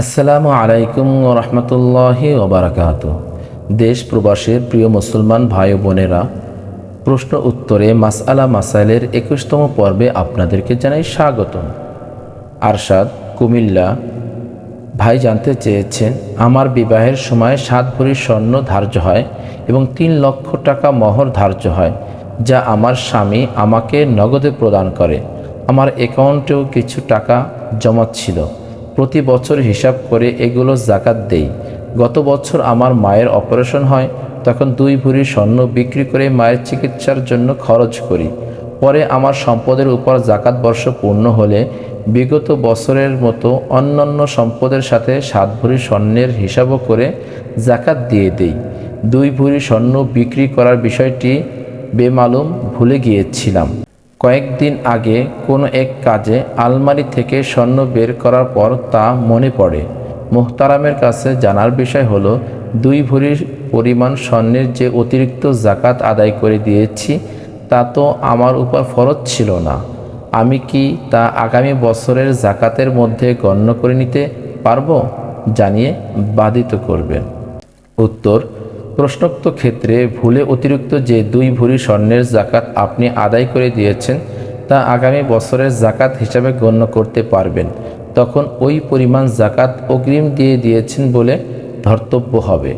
আসসালামু আলাইকুম রহমতুল্লাহি ওবরাকাত দেশ, প্রবাসের প্রিয় মুসলমান ভাই বোনেরা, প্রশ্ন উত্তরে মাসআলা মাসাইলের একুশতম পর্বে আপনাদেরকে জানাই স্বাগতম। আরশাদ, কুমিল্লা, ভাই জানতে চেয়েছেন, আমার বিবাহের সময় সাত ভরি স্বর্ণ ধার্য হয় এবং তিন লক্ষ টাকা মহর ধার্য হয়, যা আমার স্বামী আমাকে নগদে প্রদান করে। আমার অ্যাকাউন্টেও কিছু টাকা জমা ছিল। প্রতি বছর হিসাব করে এগুলো জাকাত দেই। গত বছর আমার মায়ের অপারেশন হয়, তখন দুই ভরি স্বর্ণ বিক্রি করে মায়ের চিকিৎসার জন্য খরচ করি। পরে আমার সম্পদের উপর জাকাত বর্ষ পূর্ণ হলে বিগত বছরের মতো অন্যান্য সম্পদের সাথে সাত ভরি স্বর্ণের হিসাবও করে জাকাত দিয়ে দেই। দুই ভরি স্বর্ণ বিক্রি করার বিষয়টি বেমালুম ভুলে গিয়েছিলাম। কয়েকদিন আগে কোনো এক কাজে আলমারি থেকে স্বর্ণ বের করার পর তা মনে পড়ে। মোহতারামের কাছে জানার বিষয় হলো, দুই ভরি পরিমাণ স্বর্ণের যে অতিরিক্ত জাকাত আদায় করে দিয়েছি, তা তো আমার উপর ফরজ ছিল না। আমি কি তা আগামী বছরের জাকাতের মধ্যে গণ্য করে নিতে পারব? জানিয়ে বাধিত করবেন। উত্তর প্রশ্নোক্ত ক্ষেত্রে ভুলে অতিরিক্ত যে দুই ভরি স্বর্ণের জাকাত আপনি আদায় করে দিয়েছেন, তা আগামী বছরের জাকাত হিসাবে গণ্য করতে পারবেন। তখন ওই পরিমাণ জাকাত অগ্রিম দিয়ে দিয়েছেন বলে ধর্তব্য হবে।